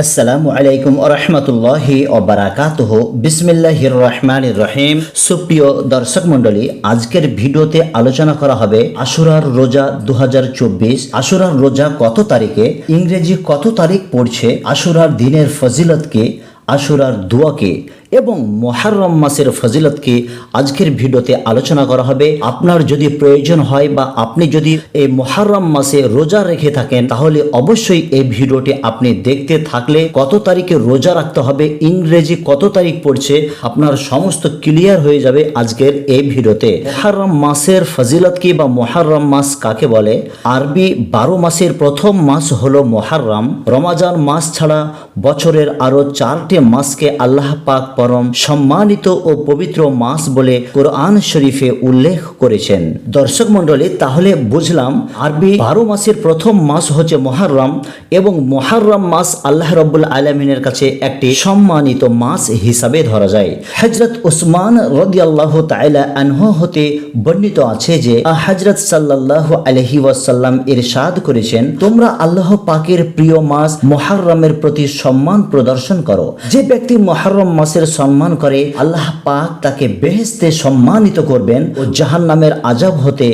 আসসালামু আলাইকুম রহমতুল্লাহি ওবরাকাতহ বিসমিল্লাহির রহমান রহিম। সুপ্রিয় দর্শক মণ্ডলী, আজকের ভিডিওতে আলোচনা করা হবে আশুরার রোজা দু হাজার চব্বিশ। আশুরার রোজা কত তারিখে? ইংরেজি কত তারিখ পড়ছে? আশুরার দিনের ফজিলত ফজিলতকে, আশুরার দোয়াকে এবং মহারম মাসের ফজিলতকে আজকের ভিডিওতে আলোচনা করা হবে। আপনার যদি প্রয়োজন হয় বা আপনি যদি এই মহারম মাসে রোজা রেখে থাকেন, তাহলে অবশ্যই এই ভিডিওটি আপনি দেখতে থাকলে কত তারিখে রোজা রাখতে হবে, ইংরেজি কত তারিখ পড়ছে, আপনার সমস্ত ক্লিয়ার হয়ে যাবে আজকের এই ভিডিওতে। মহারম মাসের ফজিলত কি বা মহারম মাস কাকে বলে? আরবি বারো মাসের প্রথম মাস হলো মহারম রমাজান মাস ছাড়া বছরের আরও চারটি মাসকে আল্লাহ পাক পরম সম্মানিত ও পবিত্র মাস বলে কোরআন শরীফে উল্লেখ করেছেন। দর্শক মণ্ডলী, তাহলে বুঝলাম, আরবি বারো মাসের প্রথম মাস হচ্ছে মহারম এবং মহারম মাস আল্লাহ রব্বুল আলমিনের কাছে একটি সম্মানিত মাস হিসাবে ধরা যায়। হজরত উসমান রদি আল্লাহ তাইলা আনহ হতে বর্ণিত আছে যে হজরত সাল্লাহ আলহি ওয়াসাল্লাম ইরশাদ করেছেন, তোমরা আল্লাহ পাকের প্রিয় মাস মহারমের প্রতি সম্মান প্রদর্শন করো। যে ব্যক্তি মহারম মাসের সম্মান করে আল্লাহ পাক তাকে বেহেস্তে সম্মানিত করবেন ও জাহান নামের আজাব হতে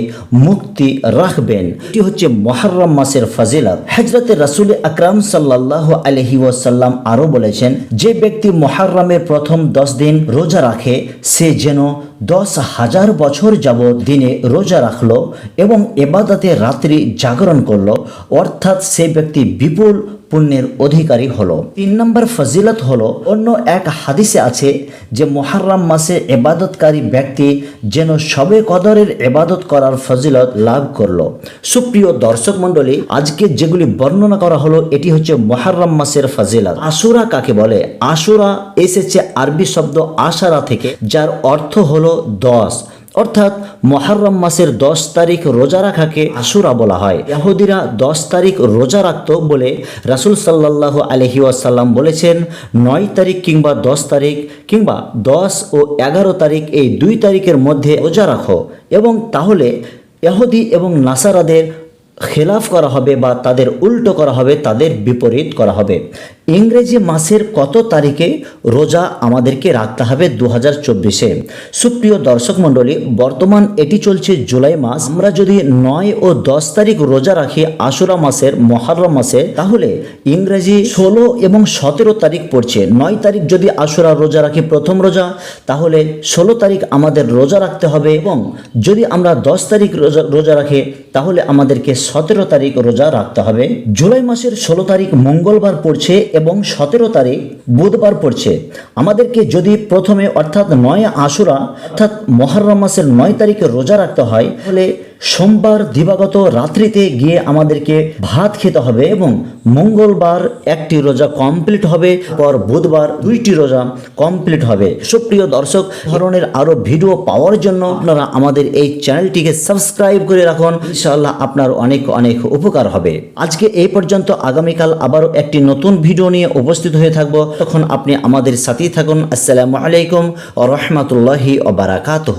মুক্তি রাখবেন। এটি হচ্ছে মহারম মাসের ফাজিলত। হজরত রাসুল আকরাম সাল্লাহ আলহি ওয়াসাল্লাম আরও বলেছেন, যে ব্যক্তি মহারমের প্রথম দশ দিন রোজা রাখে, সে যেন দশ হাজার বছর যাবৎ দিনে রোজা রাখল এবং এবাদাতে রাত্রি জাগরণ করল, অর্থাৎ সে ব্যক্তি বিপুল পুণ্যের অধিকারী হলো। তিন নম্বর ফজিলত হলো, অন্য এক হাদিসে আছে যে মোহারম মাসে এবাদতকারী ব্যক্তি যেন সবে কদরের এবাদত করার ফজিলত লাভ করল। সুপ্রিয় দর্শক মণ্ডলী, আজকে যেগুলি বর্ণনা করা হলো, এটি হচ্ছে মোহারম মাসের ফজিলত। আশুরা কাকে বলে? আশুরা এসেছে আরবি শব্দ আশারা থেকে, যার অর্থ হলো দশ। অর্থাৎ মহারম মাসের দশ তারিখ রোজা রাখাকে আশুরা বলা হয়। ইয়াহুদিরা দশ তারিখ রোজা রাখত বলে রাসুল সাল্লাহ আলহি বলেছেন, নয় তারিখ কিংবা দশ তারিখ কিংবা দশ ও এগারো তারিখ এই দুই তারিখের মধ্যে রোজা রাখো এবং তাহলে ইহুদি এবং নাসারাদের খেলাফ করা হবে বা তাদের উল্টো করা হবে, তাদের বিপরীত করা হবে। ইংরেজি মাসের কত তারিখে রোজা আমাদেরকে রাখতে হবে দু হাজার চব্বিশে? সুপ্রিয় দর্শক মণ্ডলী, বর্তমান এটি চলছে জুলাই মাস। আমরা যদি নয় ও দশ তারিখ রোজা রাখি আশুরা মাসের, মহারম মাসে, তাহলে ইংরেজি ষোলো এবং সতেরো তারিখ পড়ছে। নয় তারিখ যদি আশুরা রোজা রাখি প্রথম রোজা, তাহলে ষোলো তারিখ আমাদের রোজা রাখতে হবে এবং যদি আমরা দশ তারিখ রোজা রোজা রাখি, তাহলে আমাদেরকে সতেরো তারিখ রোজা রাখতে হবে। জুলাই মাসের ষোলো তারিখ মঙ্গলবার পড়ছে এবং সতেরো তারিখ বুধবার পড়ছে। আমাদেরকে যদি প্রথমে অর্থাৎ নয় আশুরা অর্থাৎ মহরম মাসের নয় তারিখে রোজা রাখতে হয়, তাহলে সোমবার দিবাগত রাত্রিতে গিয়ে আমাদেরকে ভাত খেতে হবে এবং মঙ্গলবার একটি রোজা কমপ্লিট হবে, পর বুধবার দুইটি রোজা কমপ্লিট হবে। সুপ্রিয় দর্শক ধরনের আরও ভিডিও পাওয়ার জন্য আপনারা আমাদের এই চ্যানেলটিকে সাবস্ক্রাইব করে রাখুন। ইনশাআল্লাহ আপনার অনেক অনেক উপকার হবে। আজকে এই পর্যন্ত আগামীকাল আবারও একটি নতুন ভিডিও নিয়ে উপস্থিত হয়ে থাকব। তখন আপনি আমাদের সাথেই থাকুন। আসসালামু আলাইকুম ও রহমতুল্লাহি ও বারাকাতহ।